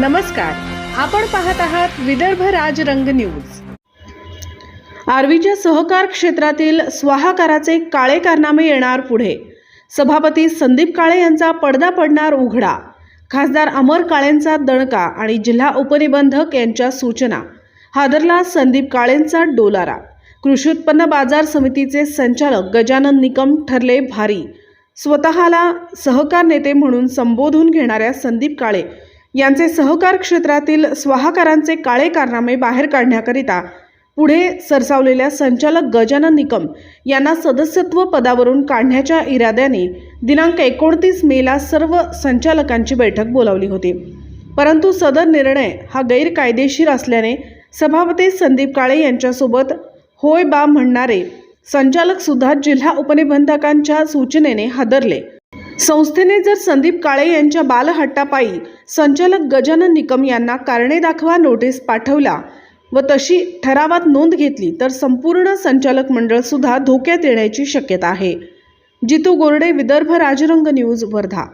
नमस्कार. आपण पाहत आहात विदर्भ राजरंग न्यूज. आर्वीच्या सहकार क्षेत्रातील स्वाहाकाराचे काळे कारनामे येणार पुढे. सभापती संदीप काळे यांचा पडदा पडणार उघडा. खासदार अमर काळेंचा दणका आणि जिल्हा उपनिबंधक यांच्या सूचना. हादरला संदीप काळेंचा डोलारा. कृषी उत्पन्न बाजार समितीचे संचालक गजानन निकम ठरले भारी. स्वतःला सहकार नेते म्हणून संबोधून घेणाऱ्या संदीप काळे यांचे सहकार क्षेत्रातील स्वाहाकारांचे काळे कारनामे बाहेर काढण्याकरिता पुढे सरसावलेल्या संचालक गजानन निकम यांना सदस्यत्व पदावरून काढण्याच्या इराद्याने दिनांक एकोणतीस मेला सर्व संचालकांची बैठक बोलावली होती. परंतु सदर निर्णय हा गैरकायदेशीर असल्याने सभापती संदीप काळे यांच्यासोबत होय बा म्हणणारे संचालकसुद्धा जिल्हा उपनिबंधकांच्या सूचनेने हादरले. संस्थेने जर संदीप काळे यांच्या बालहट्टापायी संचालक गजानन निकम यांना कारणे दाखवा नोटीस पाठवला व तशी ठरावात नोंद घेतली तर संपूर्ण संचालक मंडळ सुद्धा धोक्यात येण्याची शक्यता आहे. जितू गोरडे विदर्भ राजरंग न्यूज वर्धा.